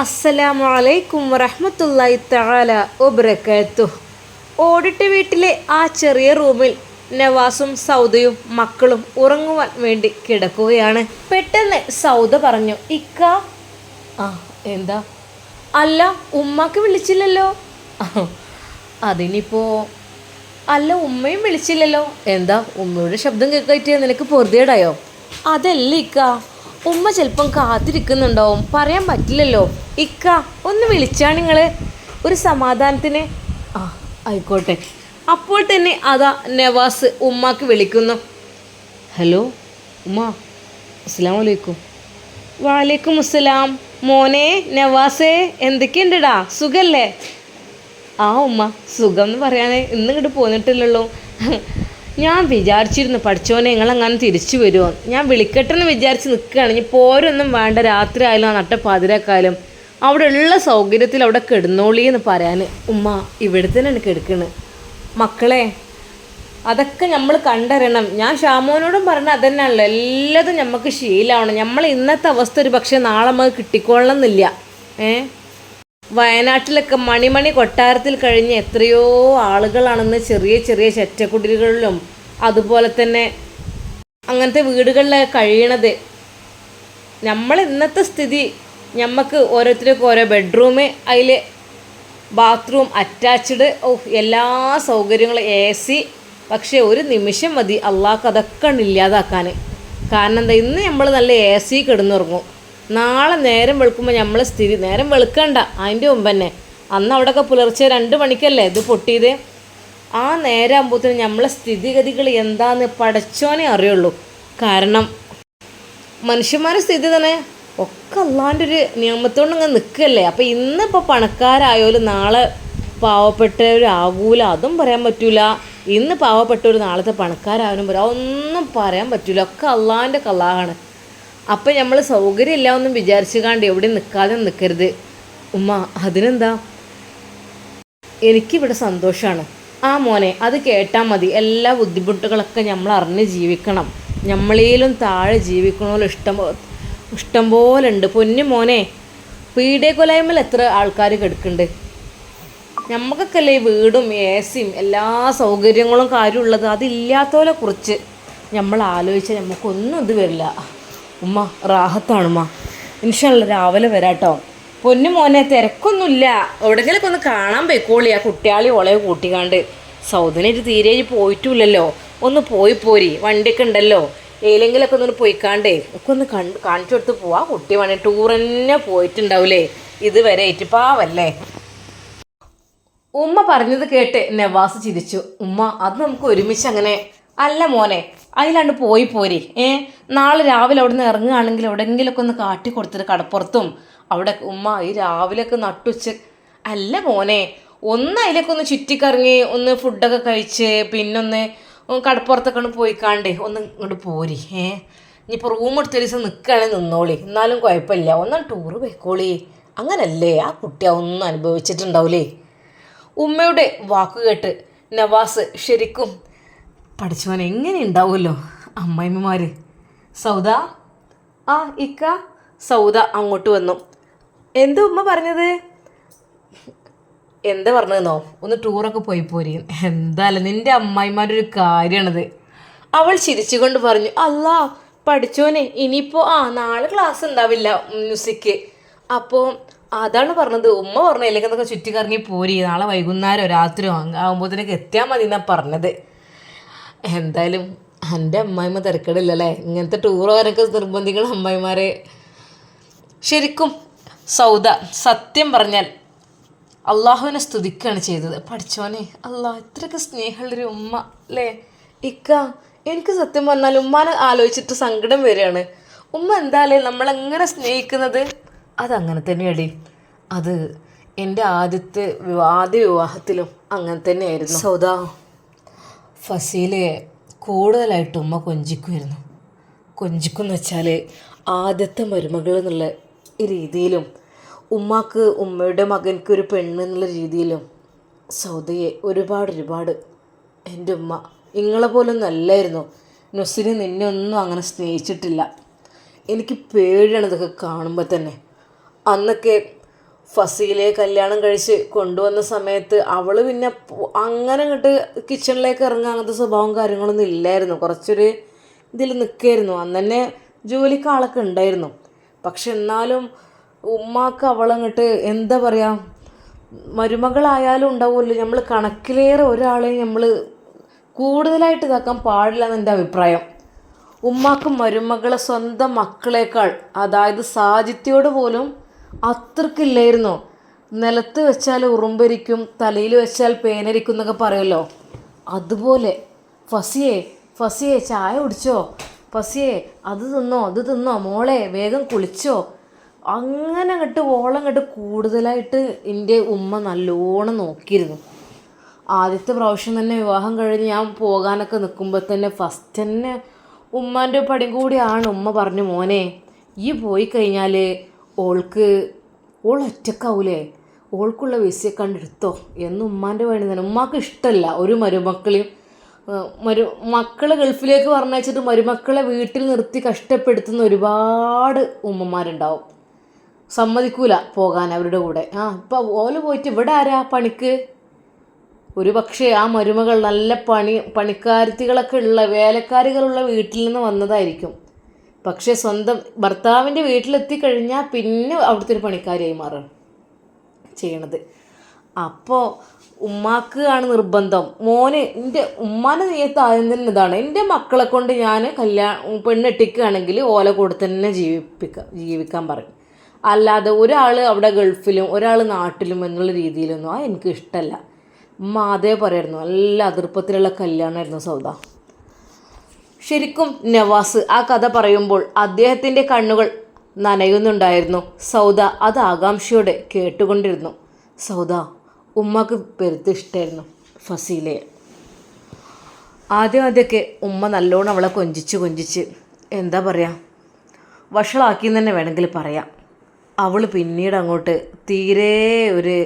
അസ്സലാമു അലൈക്കും വറഹ്മത്തുള്ളാഹി തആല വബറകാതുഹു ഓടിട്ട വീട്ടിലെ ആ ചെറിയ റൂമിൽ നവാസും സൗദയും മക്കളും ഉറങ്ങുവാൻ വേണ്ടി കിടക്കുകയാണ്. പെട്ടെന്ന് സൗദ പറഞ്ഞു ഇക്ക. ആ എന്താ? അല്ല ഉമ്മാക്ക് വിളിച്ചില്ലല്ലോ. അതിനിപ്പോ അല്ല ഉമ്മയും വിളിച്ചില്ലല്ലോ. എന്താ ഉമ്മയുടെ ശബ്ദം കേൾക്കായിട്ട് നിനക്ക് പൊറുതിയേടായോ? അതല്ല ഇക്ക. ഉമ്മ ചിലപ്പം കാത്തിരിക്കുന്നുണ്ടാവും. പറയാൻ പറ്റില്ലല്ലോ. ഇക്ക ഒന്ന് വിളിച്ചാ നിങ്ങൾ ഒരു സമാധാനത്തിന്? ആ ആയിക്കോട്ടെ. അപ്പോൾ തന്നെ അതാ നവാസ് ഉമ്മാക്ക് വിളിക്കുന്നു. ഹലോ ഉമ്മ അസ്സാം വലൈക്കും വാലേക്കും അസ്സലാം. മോനെ നവാസേ എന്തൊക്കെയുണ്ടടാ? സുഖല്ലേ? ആ ഉമ്മ സുഖം എന്ന് പറയാനേ ഇന്നിങ്ങോട്ട് പോന്നിട്ടില്ലല്ലോ. ഞാൻ വിചാരിച്ചിരുന്നു പഠിച്ചോനെ നിങ്ങളെങ്ങനെ തിരിച്ചു വരുമോ ഞാൻ വിളിക്കട്ടെ എന്ന് വിചാരിച്ച് നിൽക്കുകയാണ്. ഇനി പോരൊന്നും വേണ്ട. രാത്രി ആയാലും നട്ട പാതിരാക്കായാലും അവിടെ ഉള്ള സൗകര്യത്തിൽ അവിടെ കിടന്നോളി എന്ന് പറയാൻ ഉമ്മ ഇവിടെ തന്നെയാണ് കിടക്കണ്. മക്കളെ അതൊക്കെ നമ്മൾ കണ്ടറിയണം. ഞാൻ ഷാമോനോടും പറഞ്ഞ അതന്നെയാണല്ലോ. എല്ലാതും നമുക്ക് ശീലമാണ് നമ്മൾ ഇന്നത്തെ അവസ്ഥ ഒരു പക്ഷേ നാളെ നമുക്ക് കിട്ടിക്കൊള്ളണമെന്നില്ല. ഏ? വയനാട്ടിലൊക്കെ മണിമണി കൊട്ടാരത്തിൽ കഴിഞ്ഞ എത്രയോ ആളുകളാണെന്ന് ചെറിയ ചെറിയ ചെറ്റക്കുടിലുകളിലും അതുപോലെ തന്നെ അങ്ങനത്തെ വീടുകളിൽ കഴിയണത്. നമ്മൾ ഇന്നത്തെ സ്ഥിതി നമുക്ക് ഓരോരുത്തർക്കും ഓരോ ബെഡ്റൂം അതിൽ ബാത്റൂം അറ്റാച്ച്ഡ് ഓ എല്ലാ സൗകര്യങ്ങളും എ സി പക്ഷേ ഒരു നിമിഷം മതി അള്ളാഹ്ക്ക് അതൊക്കെ ഇല്ലാതാക്കാൻ കാരണം എന്താ ഇന്ന് നമ്മൾ നല്ല എ സി കിടന്നുറങ്ങും. നാളെ നേരം വെളുക്കുമ്പോൾ നമ്മൾ സ്ഥിതി നേരം വെളുക്കണ്ട അതിന്റെ മുമ്പ് തന്നെ അന്ന് അവിടെയൊക്കെ പുലർച്ചെ രണ്ട് മണിക്കല്ലേ ഇത് പൊട്ടിയത്? ആ നേരം ആകുമ്പോഴത്തേനും നമ്മളെ സ്ഥിതിഗതികൾ എന്താന്ന് പഠിച്ചോനെ അറിയുള്ളൂ. കാരണം മനുഷ്യന്മാരുടെ സ്ഥിതി തന്നെ ഒക്കെ അല്ലാണ്ട് ഒരു നിയമത്തോണ്ട് ഇങ്ങനെ നിൽക്കല്ലേ അപ്പം ഇന്നിപ്പോൾ പണക്കാരായാലും നാളെ പാവപ്പെട്ടവരാകൂല അതും പറയാൻ പറ്റൂല. ഇന്ന് പാവപ്പെട്ടവർ നാളത്തെ പണക്കാരാവാനും പറയാം ഒന്നും പറയാൻ പറ്റൂല. ഒക്കെ അള്ളാന്റെ കള്ളാഹാണ്. അപ്പം നമ്മൾ സൗകര്യം ഇല്ല ഒന്നും വിചാരിച്ചു കാണ്ട് എവിടെ നിൽക്കാതെ നിൽക്കരുത് ഉമ്മ അതിനെന്താ? എനിക്കിവിടെ സന്തോഷമാണ് ആ മോനെ അത് കേട്ടാൽ മതി. എല്ലാ ബുദ്ധിമുട്ടുകളൊക്കെ നമ്മൾ അറിഞ്ഞ് ജീവിക്കണം. നമ്മളേലും താഴെ ജീവിക്കണമല്ലോ ഇഷ്ടം ഇഷ്ടം പോലെ ഉണ്ട് പൊന്നു മോനെ പീഡേ കൊലായ്മൽ എത്ര ആൾക്കാർ കിടക്കുന്നുണ്ട്? നമുക്കൊക്കെ അല്ലേ വീടും എ സിയും എല്ലാ സൗകര്യങ്ങളും കാര്യമുള്ളത്? അതില്ലാത്തവരെ കുറിച്ച് നമ്മൾ ആലോചിച്ചാൽ നമുക്കൊന്നും ഇത് വരില്ല. ഉമ്മ റാഹത്താണുമ്മ ഇൻഷല്ല രാവിലെ വരാട്ടോ. പൊന്നു മോനെ തിരക്കൊന്നുമില്ല. എവിടെങ്കിലൊക്കെ ഒന്ന് കാണാൻ പോയിക്കോളി. ആ കുട്ടിയാളി ഓളെ കൂട്ടിക്കാണ്ട്. സൗദിനായിട്ട് തീരെ പോയിട്ടുമില്ലല്ലോ ഒന്ന് പോയി പോരി. വണ്ടിയൊക്കെ ഉണ്ടല്ലോ. ഏലെങ്കിലൊക്കെ ഒന്ന് പോയിക്കാണ്ടേ. ഒക്കെ ഒന്ന് കണ്ട് കാണിച്ചു കൊടുത്ത് പോവാ. കുട്ടി വേണേ ടൂർ തന്നെ പോയിട്ടുണ്ടാവൂലേ. ഇതുവരെ ഏറ്റുപാവല്ലേ. ഉമ്മ പറഞ്ഞത് കേട്ട് നവാസ് ചിരിച്ചു. ഉമ്മ അത് നമുക്ക് ഒരുമിച്ച് അങ്ങനെ അല്ല മോനെ അതിലാണ്ട് പോയി പോരി. ഏ? നാളെ രാവിലെ അവിടെ നിന്ന് ഇറങ്ങുകയാണെങ്കിൽ എവിടെയെങ്കിലുമൊക്കെ ഒന്ന് കാട്ടി കൊടുത്തിട്ട് കടപ്പുറത്തും അവിടെ ഉമ്മ ഈ രാവിലെയൊക്കെ നട്ടുച്ച് അല്ല മോനെ ഒന്ന് അതിലേക്ക് ഒന്ന് ചുറ്റിക്കറങ്ങി ഒന്ന് ഫുഡൊക്കെ കഴിച്ച് പിന്നൊന്ന് കടപ്പുറത്തൊക്കെ ഒന്ന് പോയിക്കാണ്ടേ ഒന്ന് ഇങ്ങോട്ട് പോരി ഏ? ഇനിയിപ്പോൾ റൂം എടുത്ത ദിവസം നിൽക്കുകയാണെങ്കിൽ നിന്നോളി. എന്നാലും കുഴപ്പമില്ല. ഒന്നും ടൂറ് പോയിക്കോളി. അങ്ങനല്ലേ ആ കുട്ടി ഒന്നും അനുഭവിച്ചിട്ടുണ്ടാവില്ലേ ഉമ്മയുടെ വാക്ക് കേട്ട് നവാസ് ശരിക്കും പഠിച്ചവൻ എങ്ങനെ ഉണ്ടാവുമല്ലോ അമ്മായിമ്മമാർ സൗദ? ആ ഇക്ക? സൗദ അങ്ങോട്ട് വന്നു. എന്താ ഉമ്മ പറഞ്ഞത്? എന്താ പറഞ്ഞതെന്നോ? ഒന്ന് ടൂറൊക്കെ പോയി പോരി. എന്തായാലും നിന്റെ അമ്മായിമാരുടെ ഒരു കാര്യമാണത് അവൾ ചിരിച്ചുകൊണ്ട് പറഞ്ഞു അല്ലാ പഠിച്ചോനെ ഇനിയിപ്പോൾ ആ നാളെ ക്ലാസ് ഉണ്ടാവില്ല മ്യൂസിക് അപ്പോൾ അതാണ് പറഞ്ഞത്. ഉമ്മ പറഞ്ഞു അതൊക്കെ ചുറ്റിക്കറങ്ങി പോരി. നാളെ വൈകുന്നേരം രാത്രി ആകുമ്പോഴത്തേക്ക് എത്തിയാൽ മതി എന്നാണ് പറഞ്ഞത്. എന്തായാലും എന്റെ അമ്മായിമ്മ തിരക്കടില്ലല്ലേ? ഇങ്ങനത്തെ ടൂർ വരൊക്കെ നിർബന്ധിക്കുന്ന അമ്മായിമാരെ. ശരിക്കും സൗദ. സത്യം പറഞ്ഞാൽ അള്ളാഹുവിനെ സ്തുതിക്കുകയാണ് ചെയ്തത്. പഠിച്ചോനെ അള്ളാഹ് ഇത്രയൊക്കെ സ്നേഹമുള്ളൊരു ഉമ്മ അല്ലേ? ഇക്ക എനിക്ക് സത്യം പറഞ്ഞാൽ ഉമ്മാനെ ആലോചിച്ചിട്ട് സങ്കടം വരികയാണ്. ഉമ്മ എന്തായാലും നമ്മളെങ്ങനെ സ്നേഹിക്കുന്നത്? അതങ്ങനെ തന്നെയടി. അത് എന്റെ ആദ്യത്തെ ആദ്യ വിവാഹത്തിലും അങ്ങനെ തന്നെയായിരുന്നു. സൗദ. ഫസീലെ കൂടുതലായിട്ട് ഉമ്മ കൊഞ്ചിക്കുമായിരുന്നു കൊഞ്ചിക്കുന്ന് വെച്ചാൽ ആദ്യത്തെ മരുമകൾ എന്നുള്ള രീതിയിലും. ഉമ്മാക്ക് ഉമ്മയുടെ മകൻക്ക് ഒരു പെണ്ണ് എന്നുള്ള രീതിയിലും. സൗദയെ ഒരുപാട് ഒരുപാട്. എന്റെ ഉമ്മ നിങ്ങളെ പോലൊന്നും അല്ലായിരുന്നു. നുസിന് നിന്നെ ഒന്നും അങ്ങനെ സ്നേഹിച്ചിട്ടില്ല. എനിക്ക് പേടിയാണ് ഇതൊക്കെ കാണുമ്പോൾ തന്നെ. അന്നൊക്കെ ഫസീലെ കല്യാണം കഴിച്ച് കൊണ്ടുവന്ന സമയത്ത് അവൾ പിന്നെ അങ്ങനെ അങ്ങോട്ട് കിച്ചണിലേക്ക് ഇറങ്ങുക അങ്ങനത്തെ സ്വഭാവം കാര്യങ്ങളൊന്നും ഇല്ലായിരുന്നു. കുറച്ചൊരു ഇതിൽ നിൽക്കായിരുന്നു അന്ന് തന്നെ ജോലിക്ക് ആളൊക്കെ ഉണ്ടായിരുന്നു. പക്ഷെ എന്നാലും ഉമ്മാക്ക് അവളങ്ങോട്ട് എന്താ പറയുക മരുമകളായാലും ഉണ്ടാവുമല്ലോ. നമ്മൾ കണക്കിലേറെ ഒരാളെ നമ്മൾ കൂടുതലായിട്ട് ഇതാക്കാൻ പാടില്ല എന്ന് എന്റെ അഭിപ്രായം. ഉമ്മാക്ക് മരുമകളെ സ്വന്തം മക്കളേക്കാൾ അതായത് സാജിത്യോട് പോലും അത്രക്കില്ലായിരുന്നു. നിലത്ത് വെച്ചാൽ ഉറുമ്പരിക്കും തലയിൽ വെച്ചാൽ പേനരിക്കും എന്നൊക്കെ പറയുമല്ലോ. അതുപോലെ ഫസിയെ ഫസിയെ ചായ കുടിച്ചോ? ഫസിയെ അത് തിന്നോ അത് തിന്നോ മോളെ വേഗം കുളിച്ചോ. അങ്ങനെ അങ്ങോട്ട് ഓളം അങ്ങോട്ട് കൂടുതലായിട്ട് എന്റെ ഉമ്മ നല്ലോണം നോക്കിയിരുന്നു. ആദ്യത്തെ പ്രാവശ്യം തന്നെ വിവാഹം കഴിഞ്ഞ് ഞാൻ പോകാനൊക്കെ നിൽക്കുമ്പോൾ തന്നെ ഫസ്റ്റ് തന്നെ ഉമ്മാന്റെ പടി കൂടിയാണ് ഉമ്മ പറഞ്ഞു മോനെ ഈ പോയി കഴിഞ്ഞാൽ ഓൾക്ക് ഓൾ ഒറ്റക്കാവൂലേ? ഓൾക്കുള്ള വിസയൊക്കെ കണ്ടെടുത്തോ എന്ന് ഉമ്മാന്റെ പണി തന്നെ. ഉമ്മാക്ക് ഇഷ്ടമല്ല ഒരു മരുമക്കളെയും മരു മക്കളെ ഗൾഫിലേക്ക് പറഞ്ഞയച്ചിട്ട് മരുമക്കളെ വീട്ടിൽ നിർത്തി കഷ്ടപ്പെടുത്തുന്ന ഒരുപാട് ഉമ്മമാരുണ്ടാവും. സമ്മതിക്കൂല പോകാൻ അവരുടെ കൂടെ. ആ ഇപ്പം ഓൽ പോയിട്ട് ഇവിടെ ആരാ പണിക്ക്? ഒരു പക്ഷേ ആ മരുമകൾ നല്ല പണി പണിക്കാരത്തികളൊക്കെ ഉള്ള വേലക്കാരികളുള്ള വീട്ടിൽ നിന്ന് വന്നതായിരിക്കും. പക്ഷേ സ്വന്തം ഭർത്താവിന്റെ വീട്ടിലെത്തി കഴിഞ്ഞാൽ പിന്നെ അവിടുത്തെ ഒരു പണിക്കാരിയായി മാറുകയാണ് ചെയ്യണത്. അപ്പോൾ ഉമ്മാക്ക് ആണ് നിർബന്ധം. മോന് എന്റെ ഉമ്മാനെ നീയത്ത് ആദ്യം തന്നെ ഇതാണ്. എന്റെ മക്കളെ കൊണ്ട് ഞാൻ കല്യാണം പെണ്ണെട്ടിക്കുകയാണെങ്കിൽ ഓല കൂടെ തന്നെ ജീവിപ്പിക്കുക ജീവിക്കാൻ പറയും. അല്ലാതെ ഒരാൾ അവിടെ ഗൾഫിലും ഒരാൾ നാട്ടിലും എന്നുള്ള രീതിയിലൊന്നും ആ എനിക്ക് ഇഷ്ടമല്ല ഉമ്മ അതേ പറയായിരുന്നു. നല്ല അതിർപ്പത്തിലുള്ള കല്യാണമായിരുന്നു സൗദ. ശരിക്കും നവാസ് ആ കഥ പറയുമ്പോൾ അദ്ദേഹത്തിന്റെ കണ്ണുകൾ നനയുന്നുണ്ടായിരുന്നു. സൗദ അത് ആകാംക്ഷയോടെ കേട്ടുകൊണ്ടിരുന്നു. സൗദ ഉമ്മക്ക് പെരുത്ത് ഇഷ്ടമായിരുന്നു ഫസീലയെ ആദ്യം ആദ്യമൊക്കെ ഉമ്മ നല്ലോണം അവളെ കൊഞ്ചിച്ച് കൊഞ്ചിച്ച് എന്താ പറയുക വഷളാക്കി തന്നെ വേണമെങ്കിൽ പറയാം. അവൾ പിന്നീട് അങ്ങോട്ട് തീരെ ഒരു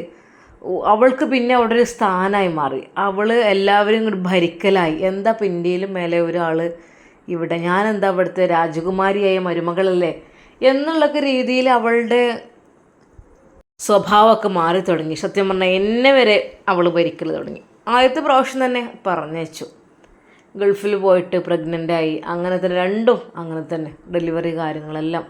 അവൾക്ക് പിന്നെ അവിടെ ഒരു സ്ഥാനമായി മാറി. അവൾ എല്ലാവരും ഇങ്ങോട്ട് ഭരിക്കലായി. എന്താ പിന്നിയിലും മേലെ ഒരാൾ ഇവിടെ? ഞാനെന്താ ഇവിടുത്തെ രാജകുമാരിയായ മരുമകളല്ലേ? എന്നുള്ളൊക്കെ രീതിയിൽ അവളുടെ സ്വഭാവമൊക്കെ മാറി തുടങ്ങി. സത്യം പറഞ്ഞാൽ എന്നെ വരെ അവൾ ഭരിക്കൽ തുടങ്ങി. ആദ്യത്തെ പ്രാവശ്യം തന്നെ പറഞ്ഞു ഗൾഫിൽ പോയിട്ട് പ്രഗ്നന്റ് ആയി. അങ്ങനെ തന്നെ രണ്ടും അങ്ങനെ തന്നെ ഡെലിവറി കാര്യങ്ങളെല്ലാം.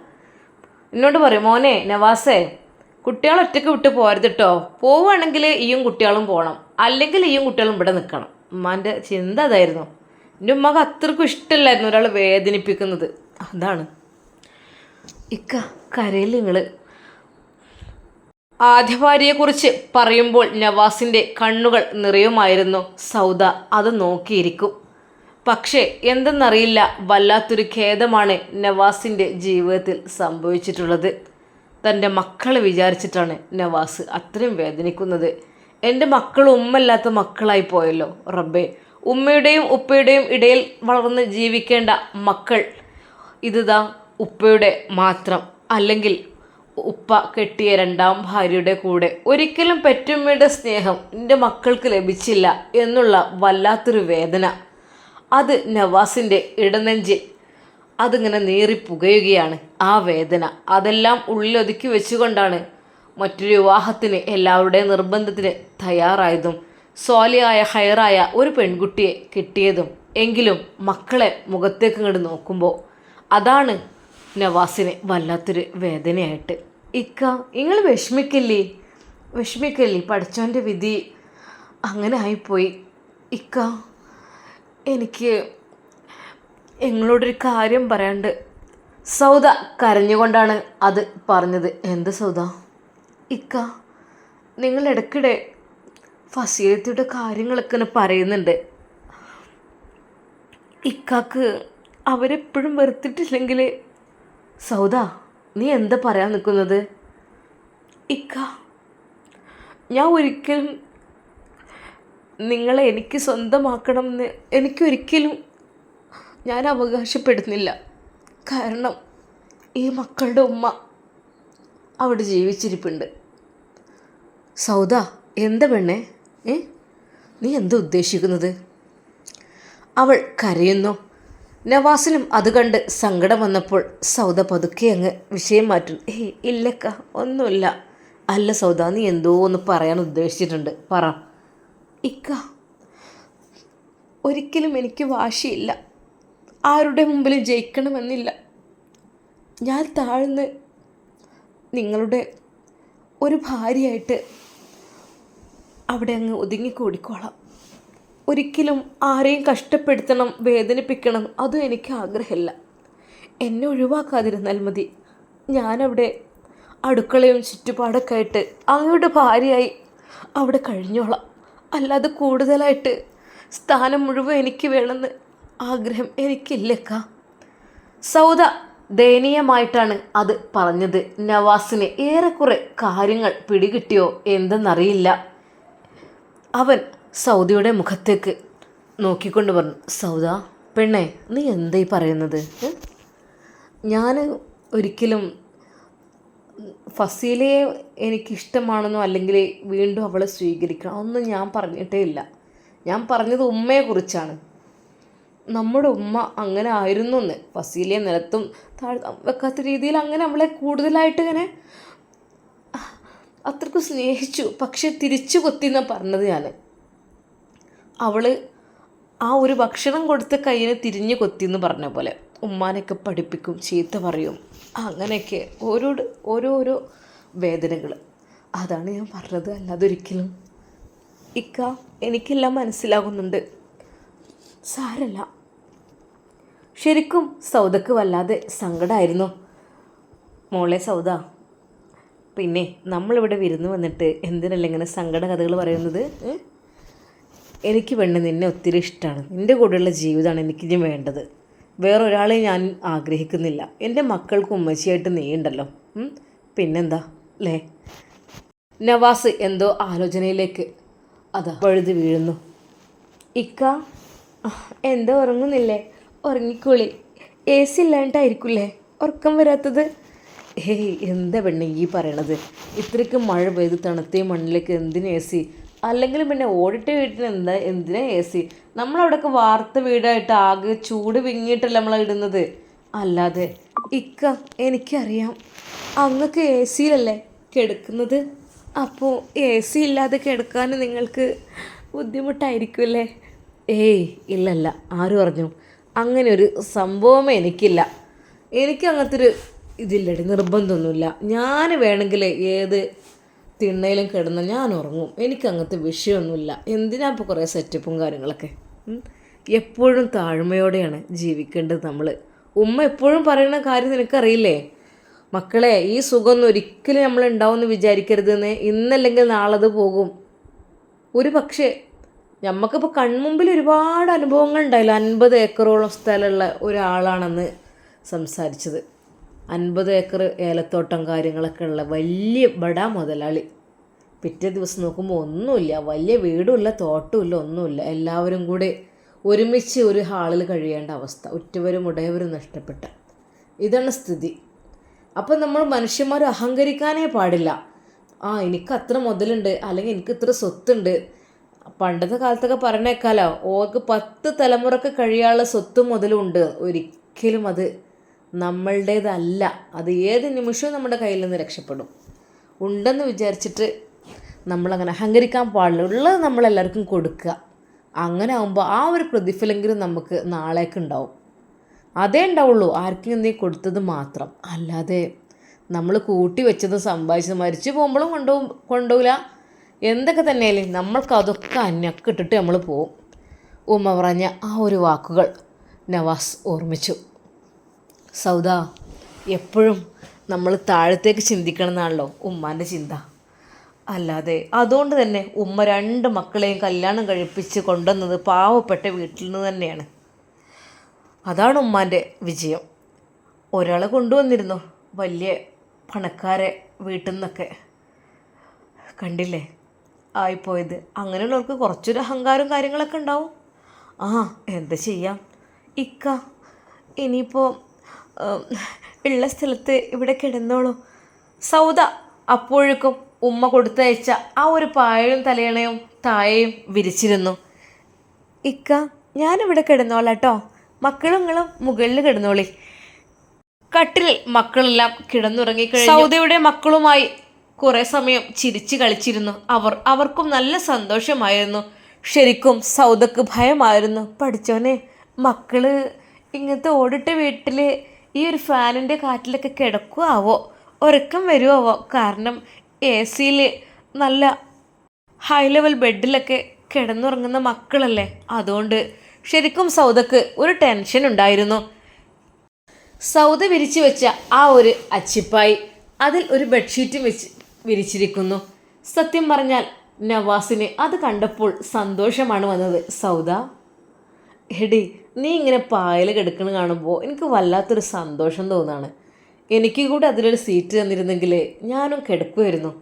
എന്നോട് പറയും മോനെ നവാസേ കുട്ടികൾ ഒറ്റയ്ക്ക് വിട്ട് പോരുത് കേട്ടോ പോവുകയാണെങ്കിൽ ഈയും കുട്ടികളും പോകണം അല്ലെങ്കിൽ ഈയും കുട്ടികളും ഇവിടെ നിൽക്കണം. ഉമ്മാന്റെ ചിന്ത അതായിരുന്നു. എന്റെ ഉമ്മക്ക് അത്രക്കും ഇഷ്ടമല്ലായിരുന്നു ഒരാൾ വേദനിപ്പിക്കുന്നത്. അതാണ്. ഇക്ക കരയിൽ നിങ്ങൾ ആദ്യ ഭാര്യയെക്കുറിച്ച് പറയുമ്പോൾ നവാസിന്റെ കണ്ണുകൾ നിറയുമായിരുന്നു. സൗദ അത് നോക്കിയിരിക്കും. പക്ഷേ എന്തെന്നറിയില്ല വല്ലാത്തൊരു ഖേദമാണ് നവാസിന്റെ ജീവിതത്തിൽ സംഭവിച്ചിട്ടുള്ളത്. തന്റെ മക്കളെ വിചാരിച്ചിട്ടാണ് നവാസ് അത്രയും വേദനിക്കുന്നത്. എന്റെ മക്കൾ ഉമ്മല്ലാത്ത മക്കളായി പോയല്ലോ റബ്ബേ. ഉമ്മയുടെയും ഉപ്പയുടെയും ഇടയിൽ വളർന്ന് ജീവിക്കേണ്ട മക്കൾ ഇതാ ഉപ്പയുടെ മാത്രം. അല്ലെങ്കിൽ ഉപ്പ കെട്ടിയ രണ്ടാം ഭാര്യയുടെ കൂടെ ഒരിക്കലും പെറ്റുമ്മയുടെ സ്നേഹം എന്റെ മക്കൾക്ക് ലഭിച്ചില്ല എന്നുള്ള വല്ലാത്തൊരു വേദന. അത് നവാസിന്റെ ഇടനെഞ്ചിൽ അതിങ്ങനെ നീറി പുകയുകയാണ് ആ വേദന. അതെല്ലാം ഉള്ളിലൊതുക്കി വെച്ചുകൊണ്ടാണ് മറ്റൊരു വിവാഹത്തിന് എല്ലാവരുടെയും നിർബന്ധത്തിന് തയ്യാറായതും സോലിയായ ഹയറായ ഒരു പെൺകുട്ടിയെ കിട്ടിയതും എങ്കിലും മക്കളെ മുഖത്തേക്ക് ഇങ്ങോട്ട് നോക്കുമ്പോൾ അതാണ് നവാസിന് വല്ലാത്തൊരു വേദനയായിട്ട്. ഇക്ക നിങ്ങൾ വിഷമിക്കില്ലേ? വിഷമിക്കില്ലേ? പഠിച്ചവന്റെ വിധി അങ്ങനെ ആയിപ്പോയി. ഇക്ക എനിക്ക് നിങ്ങളോടൊരു കാര്യം പറയാണ്ട് സൗദ കരഞ്ഞുകൊണ്ടാണ് അത് പറഞ്ഞത്. എന്ത് സൗദ? ഇക്ക നിങ്ങൾ ഇടയ്ക്കിടെ ഫസീലത്തിയുടെ കാര്യങ്ങളൊക്കെ പറയുന്നുണ്ട്. ഇക്കാക്ക് അവരെപ്പോഴും വെറുത്തിട്ടില്ലെങ്കിൽ സൗദ നീ എന്താ പറയാൻ നിൽക്കുന്നത്? ഇക്ക ഞാൻ ഒരിക്കലും നിങ്ങളെ എനിക്ക് സ്വന്തമാക്കണം എന്ന് എനിക്കൊരിക്കലും ഞാൻ അവകാശപ്പെടുന്നില്ല. കാരണം ഈ മക്കളുടെ ഉമ്മ അവിടെ ജീവിച്ചിരിപ്പുണ്ട്. സൗദ എന്താ പെണ്ണേ? ഏ? നീ എന്താ ഉദ്ദേശിക്കുന്നത്? അവൾ കരയുന്നു? നവാസിനും അത് കണ്ട് സങ്കടം വന്നപ്പോൾ സൗദ പതുക്കെ അങ്ങ് വിഷയം മാറ്റും. ഏയ് ഇല്ലക്ക ഒന്നുമില്ല. അല്ല സൗദ നീ എന്തോ ഒന്ന് പറയാൻ ഉദ്ദേശിച്ചിട്ടുണ്ട്. പറ. ഇക്ക ഒരിക്കലും എനിക്ക് വാശിയില്ല. ആരുടെ മുമ്പിലും ജയിക്കണമെന്നില്ല. ഞാൻ താഴ്ന്ന് നിങ്ങളുടെ ഒരു ഭാര്യയായിട്ട് അവിടെ അങ്ങ് ഒതുങ്ങിക്കൂടിക്കോളാം. ഒരിക്കലും ആരെയും കഷ്ടപ്പെടുത്തണം വേദനിപ്പിക്കണം അതും എനിക്ക് ആഗ്രഹമില്ല. എന്നെ ഒഴിവാക്കാതിരുന്നാൽ മതി. ഞാനവിടെ അടുക്കളയും ചുറ്റുപാടൊക്കെ ആയിട്ട് അങ്ങയുടെ ഭാര്യയായി അവിടെ കഴിഞ്ഞോളാം. അല്ലാതെ കൂടുതലായിട്ട് സ്ഥാനം മുഴുവൻ എനിക്ക് വേണമെന്ന് ആഗ്രഹം എനിക്കില്ലക്ക. സൗദ ദയനീയമായിട്ടാണ് അത് പറഞ്ഞത്. നവാസിന് ഏറെക്കുറെ കാര്യങ്ങൾ പിടികിട്ടിയോ എന്തെന്നറിയില്ല. അവൻ സൗദയുടെ മുഖത്തേക്ക് നോക്കിക്കൊണ്ട് പറഞ്ഞു സൗദ പെണ്ണേ നീ എന്തായി പറയുന്നത്? ഞാൻ ഒരിക്കലും ഫസീലയെ എനിക്കിഷ്ടമാണെന്നോ അല്ലെങ്കിൽ വീണ്ടും അവളെ സ്വീകരിക്കണം ഒന്നും ഞാൻ പറഞ്ഞിട്ടേ ഇല്ല. ഞാൻ പറഞ്ഞത് ഉമ്മയെക്കുറിച്ചാണ് നമ്മുടെ ഉമ്മ അങ്ങനെ ആയിരുന്നു എന്ന് ഫസീലയെ നിലത്തും താഴ് വെക്കാത്ത രീതിയിൽ അങ്ങനെ അവളെ കൂടുതലായിട്ട് ഇങ്ങനെ അത്രക്കും സ്നേഹിച്ചു. പക്ഷെ തിരിച്ചു കൊത്തിന്നാണ് പറഞ്ഞത് ഞാൻ അവൾ ആ ഒരു ഭക്ഷണം കൊടുത്ത തിരിഞ്ഞ് തിരിഞ്ഞു കൊത്തിയെന്ന് പറഞ്ഞ പോലെ ഉമ്മാനൊക്കെ പഠിപ്പിക്കും ചീത്ത പറയും. അങ്ങനെയൊക്കെ ഓരോ ഓരോരോ വേദനകൾ അതാണ് ഞാൻ പറഞ്ഞത്. അല്ലാതെ ഒരിക്കലും ഇക്ക എനിക്കെല്ലാം മനസ്സിലാകുന്നുണ്ട്. സാരല്ല. ശരിക്കും സൗദക്ക് വല്ലാതെ സങ്കടമായിരുന്നു മോളെ സൗദ പിന്നെ നമ്മളിവിടെ വിരുന്ന് വന്നിട്ട് എന്തിനല്ല ഇങ്ങനെ സങ്കട കഥകൾ പറയുന്നത്? എനിക്ക് വേണ്ട നിന്നെ ഒത്തിരി ഇഷ്ടമാണ് നിന്റെ കൂടെയുള്ള ജീവിതമാണ് എനിക്കിനി വേണ്ടത്. വേറൊരാളെ ഞാൻ ആഗ്രഹിക്കുന്നില്ല. എന്റെ മക്കൾക്ക് ഉമ്മച്ചിയായിട്ട് നീ ഉണ്ടല്ലോ. പിന്നെന്താ? അല്ലേ നവാസ് എന്തോ ആലോചനയിലേക്ക് അതാ വഴുതി വീഴുന്നു. ഇക്ക എന്തോ ഉറങ്ങുന്നില്ലേ? ഉറങ്ങിക്കോളി. A C ഇല്ലാണ്ടായിരിക്കില്ലേ? ഉറക്കം വരാത്തത്. ഹേയ് എന്താ പെണ്ണ് ഈ പറയണത്? ഇത്രയ്ക്ക് മഴ പെയ്ത് തണുത്തേ മണ്ണിലേക്ക് എന്തിന് എ സി? അല്ലെങ്കിൽ പിന്നെ ഓടിട്ട വീട്ടിന് എന്താ എന്തിനാ എ സി? നമ്മളവിടെയൊക്കെ വാർത്ത വീടായിട്ട് ആകെ ചൂട് വിങ്ങിയിട്ടല്ല നമ്മൾ ഇടുന്നത്. അല്ലാതെ ഇക്ക എനിക്കറിയാം. അങ്ങക്ക് എ സിയിലല്ലേ കിടക്കുന്നത്? അപ്പോൾ എ സി ഇല്ലാതെ കിടക്കാൻ നിങ്ങൾക്ക് ബുദ്ധിമുട്ടായിരിക്കുമല്ലേ? ഏയ് ഇല്ലല്ല. ആര് പറഞ്ഞു? അങ്ങനെ ഒരു സംഭവമേ എനിക്കില്ല. എനിക്ക് അങ്ങനത്തെ ഒരു ഇതില്ലടി നിർബന്ധമൊന്നുമില്ല. ഞാൻ വേണമെങ്കിൽ ഏത് തിണ്ണയിലും കിടന്ന് ഞാൻ ഉറങ്ങും. എനിക്ക് അങ്ങനത്തെ വിഷയമൊന്നുമില്ല. എന്തിനാ ഇപ്പോൾ കുറേ സെറ്റപ്പും കാര്യങ്ങളൊക്കെ? എപ്പോഴും താഴ്മയോടെയാണ് ജീവിക്കേണ്ടത് നമ്മൾ ഉമ്മ എപ്പോഴും പറയുന്ന കാര്യം നിനക്കറിയില്ലേ? മക്കളെ ഈ സുഖമൊന്നും ഒരിക്കലും നമ്മൾ ഉണ്ടാവുമെന്ന് വിചാരിക്കരുതെന്ന് ഇന്നല്ലെങ്കിൽ നാളെ അത് പോകും. ഒരു പക്ഷേ നമുക്കിപ്പോൾ കൺമുമ്പിൽ ഒരുപാട് അനുഭവങ്ങൾ ഉണ്ടായില്ല? അൻപത് ഏക്കറോളം സ്ഥലമുള്ള ഒരാളാണെന്ന് സംസാരിച്ചത്. അൻപത് ഏക്കർ ഏലത്തോട്ടം കാര്യങ്ങളൊക്കെ ഉള്ള വലിയ ബടാ മുതലാളി. പിറ്റേ ദിവസം നോക്കുമ്പോൾ ഒന്നുമില്ല. വലിയ വീടുമില്ല തോട്ടമില്ല ഒന്നുമില്ല. എല്ലാവരും കൂടെ ഒരുമിച്ച് ഒരു ഹാളിൽ കഴിയേണ്ട അവസ്ഥ. ഉറ്റവരും ഉടയവരും നഷ്ടപ്പെട്ട. ഇതാണ് സ്ഥിതി. അപ്പം നമ്മൾ മനുഷ്യന്മാർ അഹങ്കരിക്കാനേ പാടില്ല. ആ എനിക്ക് അത്ര മുതലുണ്ട് അല്ലെങ്കിൽ എനിക്ക് ഇത്ര സ്വത്തുണ്ട്. പണ്ടത്തെ കാലത്തൊക്കെ പറഞ്ഞേക്കാലോ ഓർക്ക് പത്ത് തലമുറയ്ക്ക് കഴിയാനുള്ള സ്വത്തും മുതലും ഉണ്ട്. ഒരിക്കലും അത് നമ്മളുടേതല്ല. അത് ഏത് നിമിഷവും നമ്മുടെ കയ്യിൽ നിന്ന് രക്ഷപ്പെടും. ഉണ്ടെന്ന് വിചാരിച്ചിട്ട് നമ്മളങ്ങനെ അഹങ്കരിക്കാൻ പാടില്ല. ഉള്ളത് നമ്മളെല്ലാവർക്കും കൊടുക്കുക. അങ്ങനെ ആകുമ്പോൾ ആ ഒരു പ്രതിഫലെങ്കിലും നമുക്ക് നാളേക്ക് ഉണ്ടാവും. അതേ ഉണ്ടാവുള്ളൂ. ആർക്കും എന്തെങ്കിലും കൊടുത്തത് മാത്രം. അല്ലാതെ നമ്മൾ കൂട്ടി വെച്ചത് സമ്പാദിച്ചത് മരിച്ചു പോകുമ്പോഴും കൊണ്ടുപോകും കൊണ്ടുപോകില്ല. എന്തൊക്കെ തന്നെയല്ലേ നമ്മൾക്ക് അതൊക്കെ അന്യക്കിട്ടിട്ട് നമ്മൾ പോവും. ഉമ്മ പറഞ്ഞ ആ ഒരു വാക്കുകൾ നവാസ് ഓർമ്മിച്ചു. സൗദ എപ്പോഴും നമ്മൾ താഴത്തേക്ക് ചിന്തിക്കണം എന്നാണല്ലോ ഉമ്മാന്റെ ചിന്ത. അല്ലാതെ അതുകൊണ്ട് തന്നെ ഉമ്മ രണ്ട് മക്കളെയും കല്യാണം കഴിപ്പിച്ച് കൊണ്ടുവന്നത് പാവപ്പെട്ട വീട്ടിൽ നിന്ന് തന്നെയാണ്. അതാണ് ഉമ്മാന്റെ വിജയം. ഒരാളെ കൊണ്ടുവന്നിരുന്നു വലിയ പണക്കാരെ വീട്ടിൽ നിന്നൊക്കെ. കണ്ടില്ലേ? ആയിപ്പോയത്. അങ്ങനെയുള്ളവർക്ക് കുറച്ചൊരു അഹങ്കാരം കാര്യങ്ങളൊക്കെ ഉണ്ടാവും. ആ എന്താ ചെയ്യാം? ഇക്ക ഇനിയിപ്പോൾ ഉള്ള സ്ഥലത്ത് ഇവിടെ കിടന്നോളൂ. സൗദ അപ്പോഴേക്കും ഉമ്മ കൊടുത്തയച്ച ആ ഒരു പായയും തലയണയും തായയും വിരിച്ചിരുന്നു. ഇക്ക ഞാനിവിടെ കിടന്നോളാട്ടോ. മക്കളുങ്ങളും മുകളിൽ കിടന്നോളി. കട്ടിലിൽ മക്കളെല്ലാം കിടന്നുറങ്ങി സൗദയുടെ മക്കളുമായി കുറേ സമയം ചിരിച്ചു കളിച്ചിരുന്നു. അവർ അവർക്കും നല്ല സന്തോഷമായിരുന്നു. ശരിക്കും സൗദക്ക് ഭയമായിരുന്നു. പഠിച്ചോനെ മക്കൾ ഇങ്ങനത്തെ ഓടിട്ട വീട്ടിൽ ഈ ഒരു ഫാനിന്റെ കാറ്റിലൊക്കെ കിടക്കുമാവോ ഉറക്കം വരുമാവോ കാരണം എ സിയിൽ നല്ല ഹൈ ലെവൽ ബെഡിലൊക്കെ കിടന്നുറങ്ങുന്ന മക്കളല്ലേ? അതുകൊണ്ട് ശരിക്കും സൗദക്ക് ഒരു ടെൻഷൻ ഉണ്ടായിരുന്നു. സൗദ വിരിച്ചു വെച്ച ആ ഒരു അച്ചിപ്പായി അതിൽ ഒരു ബെഡ്ഷീറ്റും വെച്ച് വിരിച്ചിരിക്കുന്നു. സത്യം പറഞ്ഞാൽ നവാസിന് അത് കണ്ടപ്പോൾ സന്തോഷമാണ് വന്നത്. സൗദ എടി നീ ഇങ്ങനെ പായൽ കിടക്കണ കാണുമ്പോൾ എനിക്ക് വല്ലാത്തൊരു സന്തോഷം തോന്നാണ്. എനിക്ക് കൂടെ അതിലൊരു സീറ്റ് തന്നിരുന്നെങ്കിൽ ഞാനും കിടക്കുമായിരുന്നു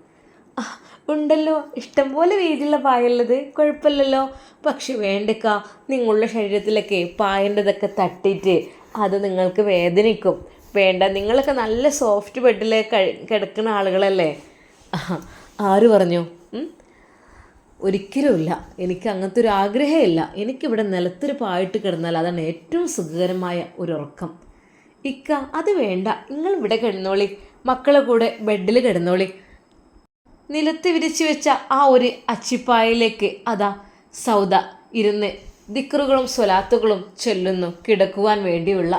ഉണ്ടല്ലോ ഇഷ്ടം പോലെ വീതിയുള്ള പായുള്ളത് കുഴപ്പമില്ലല്ലോ. പക്ഷെ വേണ്ടക്ക നിങ്ങളുടെ ശരീരത്തിലൊക്കെ പായന്റെതൊക്കെ തട്ടിയിട്ട് അത് നിങ്ങൾക്ക് വേദനിക്കും. വേണ്ട നിങ്ങളൊക്കെ നല്ല സോഫ്റ്റ് ബെഡിൽ കിടക്കുന്ന ആളുകളല്ലേ? ആര് പറഞ്ഞു? ഒരിക്കലുമില്ല എനിക്ക് അങ്ങനത്തെ ഒരു ആഗ്രഹമില്ല എനിക്കിവിടെ പായിട്ട് കിടന്നാൽ അതാണ് ഏറ്റവും സുഖകരമായ ഒരു ഉറക്കം ഇക്ക അത് വേണ്ട. നിങ്ങൾ ഇവിടെ കിടന്നോളി. മക്കളെ കൂടെ ബെഡിൽ കിടന്നോളി. നിലത്ത് വിരിച്ചു വെച്ച ആ ഒരു അച്ചിപ്പായയിലേക്ക് അതാ സൗദ ഇരുന്ന് ദിക്കറുകളും സ്വലാത്തുകളും ചൊല്ലുന്നു കിടക്കുവാൻ വേണ്ടിയുള്ള.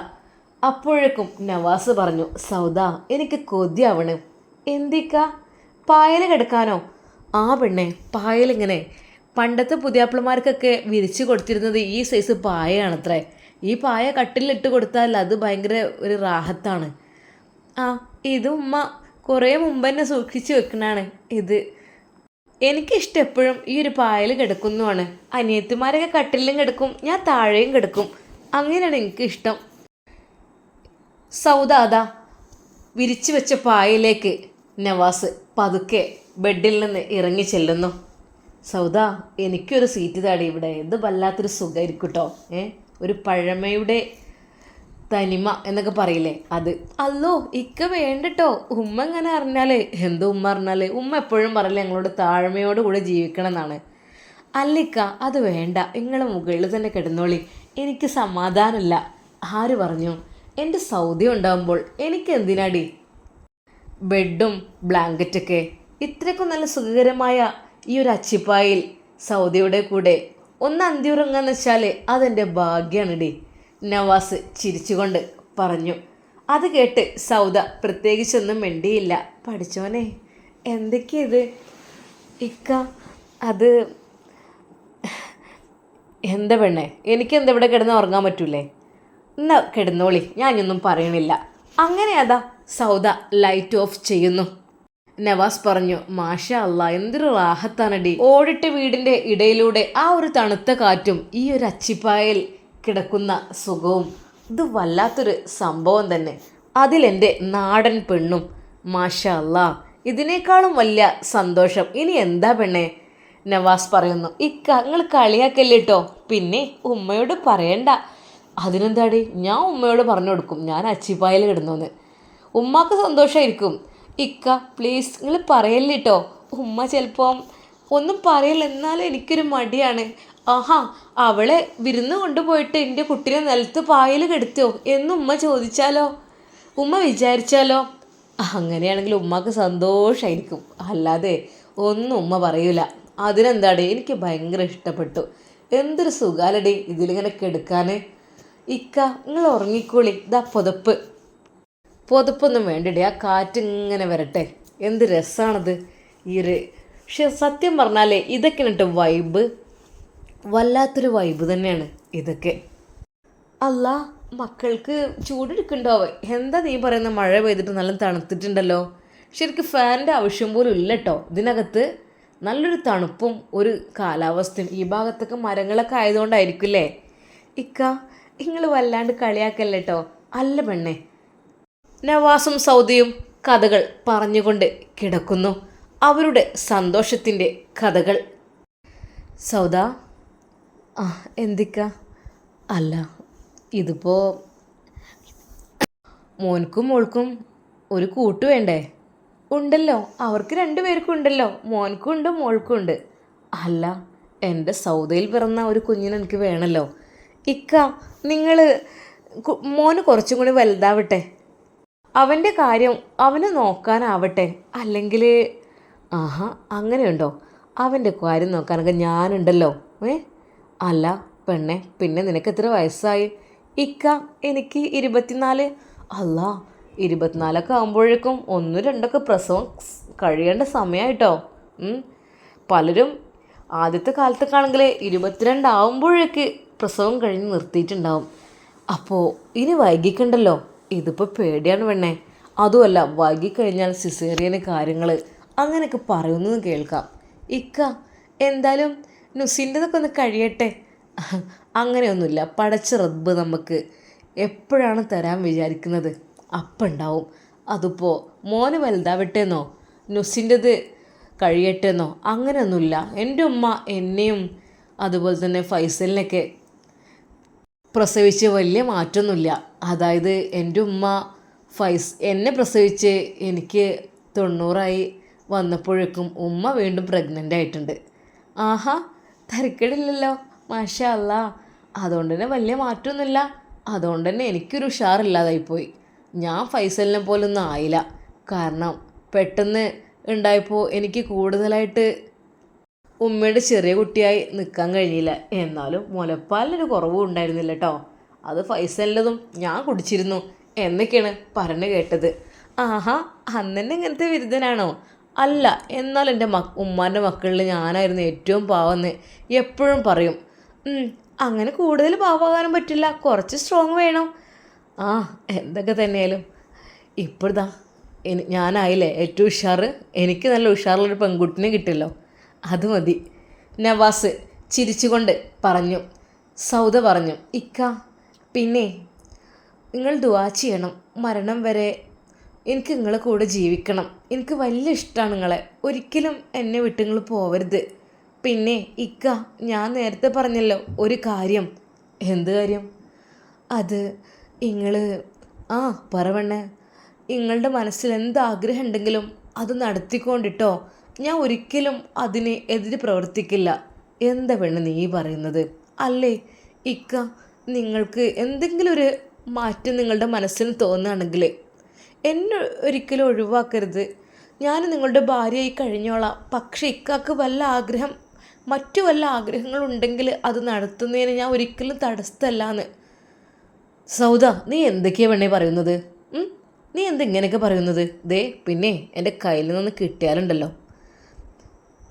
അപ്പോഴേക്കും നവാസ് പറഞ്ഞു സൗദ എനിക്ക് കൊതിയാവണ്. എന്തിക്ക? പായൽ കിടക്കാനോ? ആ പെണ്ണെ പായലിങ്ങനെ പണ്ടത്തെ പുതിയാപ്പിളമാർക്കൊക്കെ വിരിച്ചു കൊടുത്തിരുന്നത് ഈ സൈസ് പായയാണത്രേ. ഈ പായ കട്ടിലിട്ട് കൊടുത്താൽ അത് ഭയങ്കര ഒരു റാഹത്താണ്. ആ ഇത് ഉമ്മ കുറേ മുമ്പ് തന്നെ സൂക്ഷിച്ചു വെക്കണാണ് ഇത്. എനിക്കിഷ്ടം എപ്പോഴും ഈ ഒരു പായൽ കിടക്കുന്നുമാണ് അനിയത്തിമാരൊക്കെ കട്ടിലും കിടക്കും ഞാൻ താഴെയും കിടക്കും. അങ്ങനെയാണ് എനിക്കിഷ്ടം. സൗദാദ വിരിച്ചു വെച്ച പായയിലേക്ക് നവാസ് പതുക്കെ ബെഡിൽ നിന്ന് ഇറങ്ങി ചെല്ലുന്നു. സൗദ എനിക്കൊരു സീറ്റ് താടി ഇവിടെ. ഇത് വല്ലാത്തൊരു സുഖമായിരിക്കും കേട്ടോ ഏ? ഒരു പഴമയുടെ തനിമ എന്നൊക്കെ പറയില്ലേ അത്. അല്ലോ ഇക്ക വേണ്ടട്ടോ. ഉമ്മ എങ്ങനെ അറിഞ്ഞാലേ? എന്തോ ഉമ്മ അറിഞ്ഞാലേ? ഉമ്മ എപ്പോഴും പറയില്ലേ ഞങ്ങളോട് താഴ്മയോട് കൂടെ ജീവിക്കണം എന്നാണ്. അല്ലിക്ക അത് വേണ്ട. നിങ്ങൾ മുകളിൽ തന്നെ കിടന്നോളി. എനിക്ക് സമാധാനമില്ല. ആര് പറഞ്ഞു? എന്റെ സൗദി ഉണ്ടാകുമ്പോൾ എനിക്ക് എന്തിനാടി ബെഡും ബ്ലാങ്കറ്റൊക്കെ. ഇത്രയ്ക്കും നല്ല സുഖകരമായ ഈ ഒരു അച്ചിപ്പായിൽ സൗദിയുടെ കൂടെ ഒന്ന് അന്തിയുറങ്ങാന്ന് വെച്ചാൽ അതെന്റെ ഭാഗ്യമാണ് ഡി നവാസ് ചിരിച്ചുകൊണ്ട് പറഞ്ഞു. അത് കേട്ട് സൗദ പ്രത്യേകിച്ചൊന്നും മിണ്ടിയില്ല. പഠിച്ചോനെ എന്തൊക്കെയത്? ഇക്ക അത് എന്താ പെണ്ണേ? എനിക്കെന്താ ഇവിടെ കിടന്ന് ഉറങ്ങാൻ പറ്റൂലേ? എന്നാ കിടന്നോളി ഞാനൊന്നും പറയണില്ല. അങ്ങനെ അതാ സൗദ ലൈറ്റ് ഓഫ് ചെയ്യുന്നു. നവാസ് പറഞ്ഞു മാഷ അല്ല എന്തൊരു റാഹത്താണടി. ഓടിട്ട വീടിന്റെ ഇടയിലൂടെ ആ ഒരു തണുത്ത കാറ്റും ഈ ഒരു അച്ചിപ്പായൽ കിടക്കുന്ന സുഖവും. ഇത് വല്ലാത്തൊരു സംഭവം തന്നെ. അതിലെന്റെ നാടൻ പെണ്ണും മാഷ അല്ല ഇതിനേക്കാളും വലിയ സന്തോഷം. ഇനി എന്താ പെണ്ണെ? നവാസ് പറയുന്നു ഇക്ക നിങ്ങൾ കളിയാക്കല്ലേട്ടോ പിന്നെ ഉമ്മയോട് പറയണ്ട. അതിനെന്താടി? ഞാൻ ഉമ്മയോട് പറഞ്ഞു കൊടുക്കും. ഞാൻ അച്ചിപ്പായൽ കിടന്നു ഉമ്മാക്ക് സന്തോഷമായിരിക്കും ഇക്ക പ്ലീസ് നിങ്ങൾ പറയല്ലേ കേട്ടോ ഉമ്മ ചിലപ്പം ഒന്നും പറയില്ല എന്നാലും എനിക്കൊരു മടിയാണ്. ആഹാ അവളെ വിരുന്ന് കൊണ്ടുപോയിട്ട് എന്റെ കുട്ടീനെ നിലത്ത് പായൽ കെടുത്തോ? എന്ന് ഉമ്മ ചോദിച്ചാലോ? ഉമ്മ വിചാരിച്ചാലോ? അങ്ങനെയാണെങ്കിൽ ഉമ്മക്ക് സന്തോഷമായിരിക്കും അല്ലാതെ ഒന്നും ഉമ്മ പറയൂല. അതിനെന്താടേ എനിക്ക് ഭയങ്കര ഇഷ്ടപ്പെട്ടു. എന്തൊരു സുഖാലടി ഇതിലിങ്ങനെ കെടുക്കാൻ ഇക്ക നിങ്ങൾ ഉറങ്ങിക്കോളി ഇതാ പുതപ്പ്. പുതപ്പൊന്നും വേണ്ടിടേ ആ കാറ്റ് ഇങ്ങനെ വരട്ടെ. എന്ത് രസമാണത് ഈ ഒരു പക്ഷെ സത്യം പറഞ്ഞാലേ ഇതൊക്കെ എന്നിട്ട് വൈബ് വല്ലാത്തൊരു വൈബ് തന്നെയാണ് ഇതൊക്കെ. അല്ല മക്കൾക്ക് ചൂടെടുക്കണ്ടോ എന്താ നീ പറയുന്ന? മഴ പെയ്തിട്ട് നല്ല തണുത്തിട്ടുണ്ടല്ലോ. ശരിക്കും ഫാനിന്റെ ആവശ്യം പോലും ഇല്ല കേട്ടോ ഇതിനകത്ത് നല്ലൊരു തണുപ്പും ഒരു കാലാവസ്ഥയും. ഈ ഭാഗത്തൊക്കെ മരങ്ങളൊക്കെ ആയതുകൊണ്ടായിരിക്കില്ലേ ഇക്ക നിങ്ങൾ വല്ലാണ്ട് കളിയാക്കല്ലേട്ടോ? അല്ല പെണ്ണേ. നവാസും സൗദിയും കഥകൾ പറഞ്ഞുകൊണ്ട് കിടക്കുന്നു. അവരുടെ സന്തോഷത്തിന്റെ കഥകൾ. സൗദ ആ എന്തിക്ക? അല്ല ഇതിപ്പോ മോൻക്കും മോൾക്കും ഒരു കൂട്ട് വേണ്ടേ? ഉണ്ടല്ലോ അവർക്ക് രണ്ടുപേർക്കും ഉണ്ടല്ലോ മോൻക്കും ഉണ്ട് മോൾക്കും ഉണ്ട്. അല്ല എന്റെ സൗദയിൽ പിറന്ന ഒരു കുഞ്ഞിനെ എനിക്ക് വേണമല്ലോ ഇക്ക നിങ്ങൾ മോന് കുറച്ചും കൂടി വലുതാവട്ടെ. അവന്റെ കാര്യം അവന് നോക്കാനാവട്ടെ. അല്ലെങ്കിൽ ആഹാ അങ്ങനെയുണ്ടോ? അവന്റെ കാര്യം നോക്കാനൊക്കെ ഞാനുണ്ടല്ലോ. ഏ? അല്ല പെണ്ണെ പിന്നെ നിനക്ക് എത്ര വയസ്സായി? ഇക്ക എനിക്ക് ഇരുപത്തിനാല്. അല്ല ഇരുപത്തിനാലൊക്കെ ആകുമ്പോഴേക്കും ഒന്നും രണ്ടൊക്കെ പ്രസവം കഴിയേണ്ട സമയമായിട്ടോ പലരും ആദ്യത്തെ കാലത്തൊക്കെ ആണെങ്കിൽ ഇരുപത്തിരണ്ടാവുമ്പോഴേക്ക് പ്രസവം കഴിഞ്ഞ് നിർത്തിയിട്ടുണ്ടാവും. അപ്പോൾ ഇനി വൈകിക്കണ്ടല്ലോ. ഇതിപ്പോൾ പേടിയാണ് വെണ്ണേ അതുമല്ല വൈകിക്കഴിഞ്ഞാൽ സിസേറിയന് കാര്യങ്ങൾ അങ്ങനെയൊക്കെ പറയുന്നത് കേൾക്കാം. ഇക്ക എന്തായാലും നുസിന്റെതൊക്കെ ഒന്ന് കഴിയട്ടെ. അങ്ങനെയൊന്നുമില്ല പടച്ച റബ്ബ് നമുക്ക് എപ്പോഴാണ് തരാൻ വിചാരിക്കുന്നത്? അപ്പുണ്ടാവും. അതിപ്പോൾ മോന് വലുതാവട്ടെന്നോ? നുസിന്റെത് കഴിയട്ടെന്നോ? അങ്ങനെയൊന്നുമില്ല. എന്റെ ഉമ്മ എന്നെയും അതുപോലെ തന്നെ ഫൈസലിനൊക്കെ പ്രസവിച്ച് വലിയ മാറ്റമൊന്നുമില്ല അതായത് എന്റെ ഉമ്മ ഫൈസ് എന്നെ പ്രസവിച്ച് എനിക്ക് തൊണ്ണൂറായി വന്നപ്പോഴേക്കും ഉമ്മ വീണ്ടും പ്രഗ്നന്റ് ആയിട്ടുണ്ട്. ആഹാ തരക്കേടില്ലല്ലോ. മാഷാ അല്ല അതുകൊണ്ട് തന്നെ വലിയ മാറ്റമൊന്നുമില്ല അതുകൊണ്ട് തന്നെ എനിക്കൊരു ഉഷാറില്ലാതായിപ്പോയി ഞാൻ ഫൈസലിനെ പോലൊന്നും ആയില്ല. കാരണം പെട്ടെന്ന് ഉണ്ടായപ്പോൾ എനിക്ക് കൂടുതലായിട്ട് ഉമ്മയുടെ ചെറിയ കുട്ടിയായി നിൽക്കാൻ കഴിഞ്ഞില്ല എന്നാലും മുലപ്പാലിനൊരു കുറവും ഉണ്ടായിരുന്നില്ല കേട്ടോ അത് ഫൈസലിന്റെതും ഞാൻ കുടിച്ചിരുന്നു എന്നൊക്കെയാണ് പറഞ്ഞു കേട്ടത്. ആഹാ അന്നെ ഇങ്ങനത്തെ വിരുദ്ധനാണോ? അല്ല എന്നാൽ എന്റെ മക് ഉമ്മാന്റെ മക്കളിൽ ഞാനായിരുന്നു ഏറ്റവും പാവെന്ന് എപ്പോഴും പറയും. അങ്ങനെ കൂടുതൽ പാവാകാനും പറ്റില്ല കുറച്ച് സ്ട്രോങ് വേണം. ആ എന്തൊക്കെ തന്നെയാലും. ഇപ്പോഴതാ ഞാനായില്ലേ ഏറ്റവും ഉഷാറ്. എനിക്ക് നല്ല ഉഷാറുള്ളൊരു പെൺകുട്ടിനെ കിട്ടിയല്ലോ. അത് മതി. നവാസ് ചിരിച്ചുകൊണ്ട് പറഞ്ഞു. സൗദ പറഞ്ഞു ഇക്ക പിന്നെ നിങ്ങൾ ദുവാ ചെയ്യണം മരണം വരെ എനിക്ക് നിങ്ങളെ കൂടെ ജീവിക്കണം. എനിക്ക് വലിയ ഇഷ്ടമാണ് നിങ്ങളെ. ഒരിക്കലും എന്നെ വിട്ട് നിങ്ങൾ പോവരുത്. പിന്നെ ഇക്ക ഞാൻ നേരത്തെ പറഞ്ഞല്ലോ ഒരു കാര്യം. എന്ത് കാര്യം? അത് നിങ്ങൾ ആ പറവണ്ണേ നിങ്ങളുടെ മനസ്സിൽ എന്ത് ആഗ്രഹം ഉണ്ടെങ്കിലും അത് നടത്തിക്കൊണ്ടിട്ടോ. ഞാൻ ഒരിക്കലും അതിനെ എതിര് പ്രവർത്തിക്കില്ല. എന്താ പെണ്ണ് നീ പറയുന്നത്? അല്ലേ? ഇക്ക നിങ്ങൾക്ക് എന്തെങ്കിലും ഒരു മാറ്റം നിങ്ങളുടെ മനസ്സിന് തോന്നുകയാണെങ്കിൽ എന്നെ ഒരിക്കലും ഒഴിവാക്കരുത്. ഞാൻ നിങ്ങളുടെ ഭാര്യയായി കഴിഞ്ഞോളാം. പക്ഷേ ഇക്കാക്ക് വല്ല ആഗ്രഹം മറ്റു വല്ല ആഗ്രഹങ്ങളുണ്ടെങ്കിൽ അത് നടത്തുന്നതിന് ഞാൻ ഒരിക്കലും തടസ്സമല്ലാന്ന്. സൗദ നീ എന്തൊക്കെയാണ് വേണേ പറയുന്നത്? നീ എന്തിങ്ങനെയൊക്കെ പറയുന്നത്? ദേ പിന്നെ എന്റെ കയ്യിൽ നിന്ന് കിട്ടിയാലുണ്ടല്ലോ.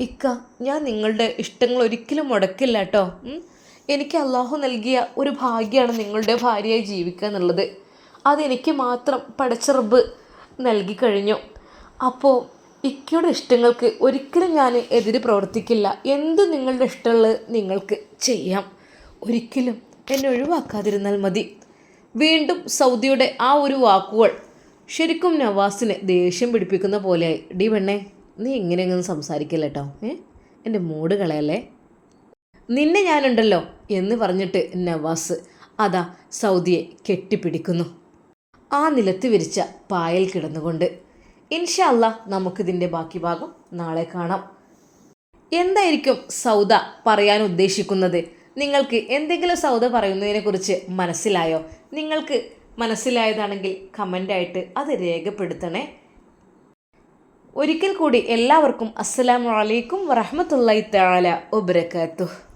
ഇക്ക ഞാൻ നിങ്ങളുടെ ഇഷ്ടങ്ങൾ ഒരിക്കലും മുടക്കില്ല കേട്ടോ എനിക്ക് അള്ളാഹു നൽകിയ ഒരു ഭാഗ്യമാണ് നിങ്ങളുടെ ഭാര്യയായി ജീവിക്കുക എന്നുള്ളത്. അതെനിക്ക് മാത്രം പടച്ചെറുബ് നൽകി കഴിഞ്ഞു. അപ്പോൾ ഇക്കയുടെ ഇഷ്ടങ്ങൾക്ക് ഒരിക്കലും ഞാൻ എതിര് പ്രവർത്തിക്കില്ല. എന്ത് നിങ്ങളുടെ ഇഷ്ടമുള്ളത് നിങ്ങൾക്ക് ചെയ്യാം. ഒരിക്കലും എന്നെ ഒഴിവാക്കാതിരുന്നാൽ മതി. വീണ്ടും സൗദിയുടെ ആ ഒരു വാക്കുകൾ ശരിക്കും നവാസിനെ ദേഷ്യം പിടിപ്പിക്കുന്ന പോലെയായി. ഡി പെണ്ണേ. നീ ഇങ്ങനെയൊന്നും സംസാരിക്കില്ല കേട്ടോ ഏ? എന്റെ മൂഡ് കളയല്ലേ? നിന്നെ ഞാനുണ്ടല്ലോ എന്ന് പറഞ്ഞിട്ട് നവാസ് അതാ സൗദിയെ കെട്ടിപ്പിടിക്കുന്നു. ആ നിലത്ത് വിരിച്ച പായൽ കിടന്നുകൊണ്ട് ഇൻഷല്ല നമുക്കിതിന്റെ ബാക്കി ഭാഗം നാളെ കാണാം. എന്തായിരിക്കും സൗദ പറയാൻ ഉദ്ദേശിക്കുന്നത്? നിങ്ങൾക്ക് എന്തെങ്കിലും സൗദ പറയുന്നതിനെക്കുറിച്ച് മനസ്സിലായോ? നിങ്ങൾക്ക് മനസ്സിലായതാണെങ്കിൽ കമന്റായിട്ട് അത് രേഖപ്പെടുത്തണേ. ഒരിക്കൽ കൂടി എല്ലാവർക്കും അസ്സലാമു അലൈക്കും വറഹമത്തല്ലായി വബറകാതുഹു